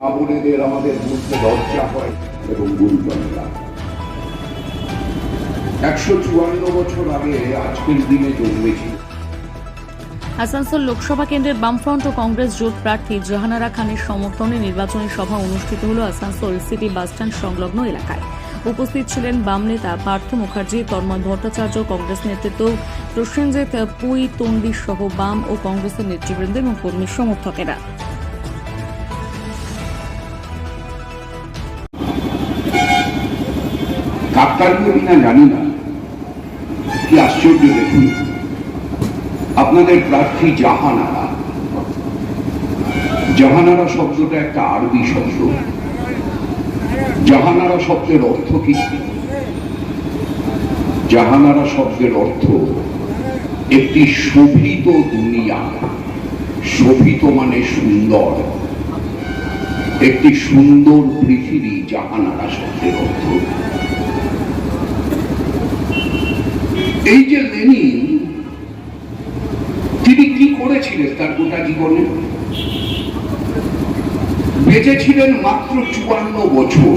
আমাদের লজ্জা হয় এবং গুরুজন একশো চুয়ান্ন বছর আগে আজকের দিনে জন্মেছিল আসানসোল লোকসভা কেন্দ্রের বামফ্রন্ট ও কংগ্রেস জোট প্রার্থী জাহানারা খানের সমর্থনে নির্বাচনী সভা অনুষ্ঠিত হল আসানসোল সিটি বাসস্ট্যান্ড সংলগ্ন এলাকায়। উপস্থিত ছিলেন বাম নেতা পার্থ মুখার্জি, তন্ময় ভট্টাচার্য, কংগ্রেস নেতৃত্ব প্রসেনজিৎ পুই তন্ডি সহ বাম ও কংগ্রেসের নেতৃবৃন্দ এবং কর্মী সমর্থকেরা। কাকতালীয় কিনা জানি না? কি আশ্চর্য দেখুন। আপনাদের প্রার্থী জাহানারা। জাহানারা শব্দটা একটা আরবি শব্দ। জাহানারা শব্দের অর্থ কি? জাহানারা শব্দের অর্থ একটি শোভিত দুনিয়া। শোভিত মানে সুন্দর। একটি সুন্দর পৃথিবী জাহানারা শব্দের অর্থ। এই যে লেনিন, তিনি কি করেছিলেন তার গোটা জীবনে? বেঁচেছিলেন মাত্র চুয়ান্ন বছর।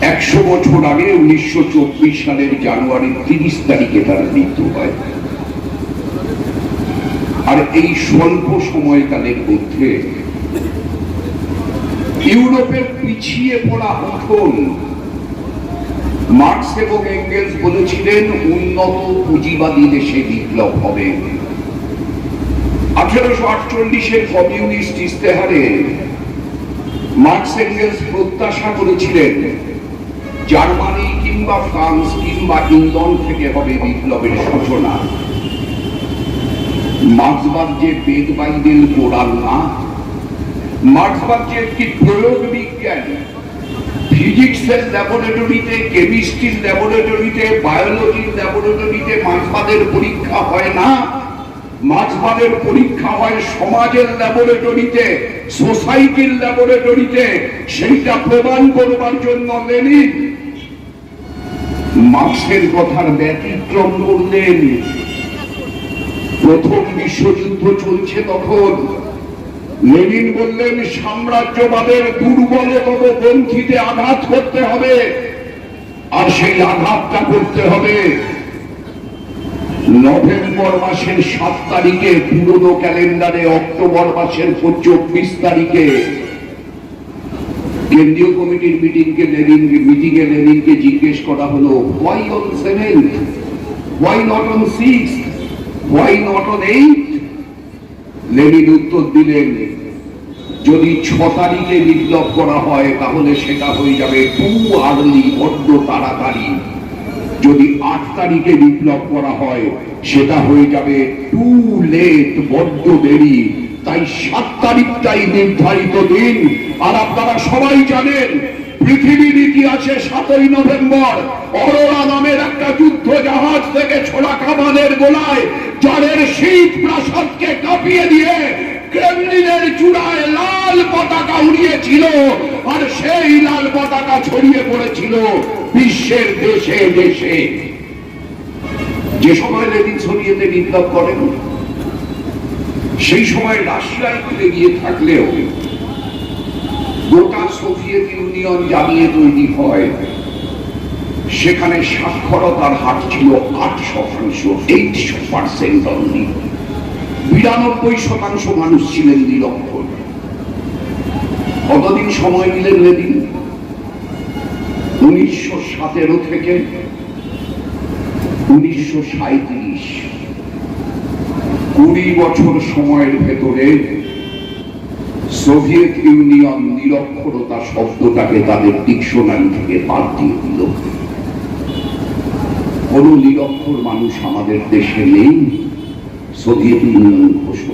একশো বছর আগে উনিশশো চব্বিশ সালের জানুয়ারি তিরিশ তারিখে তার মৃত্যু হয়। আর এই স্বল্প সময়কালের মধ্যে ইউরোপের পিছিয়ে পড়া উঠোন মার্কস এবং এঙ্গেলস বলেছিলেন, উন্নত পুঁজিবাদী দেশে বিপ্লব হবে। আঠেরোশো আটচল্লিশের কমিউনিস্ট ইস্তেহারে মার্কস এঙ্গেলস প্রত্যাশা করেছিলেন, জার্মানি কিংবা ফ্রান্স কিংবা ইংল্যান্ড থেকে হবে বিপ্লবের সূচনা। মার্ক্সবাদ যে বেদ বাইবেল কোরআন না। মার্ক্সবাদ যে একটি প্রয়োগ বিজ্ঞান? ফিজিক্সের ল্যাবরেটরিতে, কেমিস্ট্রির ল্যাবরেটরিতে, বায়োলজির ল্যাবরেটরিতে মার্ক্সবাদের পরীক্ষা হয় না। মার্ক্সবাদের পরীক্ষা হয় সমাজের ল্যাবরেটরিতে, সোসাইটির ল্যাবরেটরিতে। সেইটা প্রমাণ করবার জন্য লেনিন। মার্ক্সের কথার ব্যতিক্রম করলেন প্রথম বিশ্বযুদ্ধ চলছে তখন। লেনিন বললেন, সাম্রাজ্যবাদের দুর্বলতম পন্থীতে আঘাত করতে হবে, আর সেই আঘাতটা করতে হবে। নভেম্বর মাসের সাত তারিখে, পুরনো ক্যালেন্ডারে অক্টোবর মাসের চব্বিশ তারিখে কেন্দ্রীয় কমিটির মিটিংকে লেনিন মিটিং এ লেনিনকে জিজ্ঞেস করা হলো why on seventh why not on six why not on eight Lenin উত্তর দিলেন, যদি ছ তারিখে বিপ্লব করা হয়, তাহলে সেটা হয়ে যাবে টু আর্লি বড্ড তাড়াতাড়ি। যদি আট তারিখে বিপ্লব করা হয়, সেটা হয়ে যাবে টু লেট বড্ড দেরি। তাই সাত তারিখটাই নির্ধারিত দিন। আর আপনারা সবাই জানেন, পৃথিবীর ইতিহাসে সাতই নভেম্বর অরোরা নামের একটা যুদ্ধ জাহাজ থেকে ছোড়া কামানের গোলায় জলের শীত প্রাসাদকে কাঁপিয়ে দিয়ে ক্রেমলিনের চূড়ায় লাল পতাকা উড়িয়েছিল আর সেই লাল পতাকা ছড়িয়ে পড়েছিল বিশ্বের দেশে দেশে। যে সময় লেনিন সোভিয়েতে বিপ্লব করেন, সেই সময় রাশিয়ায় ফিরে গিয়ে থাকলেও গোটা সোভিয়েত ইউনিয়ন জ্বালিয়ে তৈরি হয়। সেখানে সাক্ষরতার হার ছিল আট শতাংশ এইট পার্সেন্ট অনলি বিরানব্বই শতাংশ মানুষ ছিলেন নিরক্ষর কতদিন সময় নিলেন লেদিন উনিশশো সতেরো থেকে উনিশশো সাঁত্রিশ কুড়ি বছর সময়ের ভেতরে সোভিয়েত ইউনিয়ন নিরক্ষরতা শব্দটাকে তাদের ডিকশনারি থেকে বাদ দিয়ে দিল। কোন নিরক্ষর মানুষ আমাদের দেশে নেই। সোভিয়েত ইউনিয়ন ঘোষণা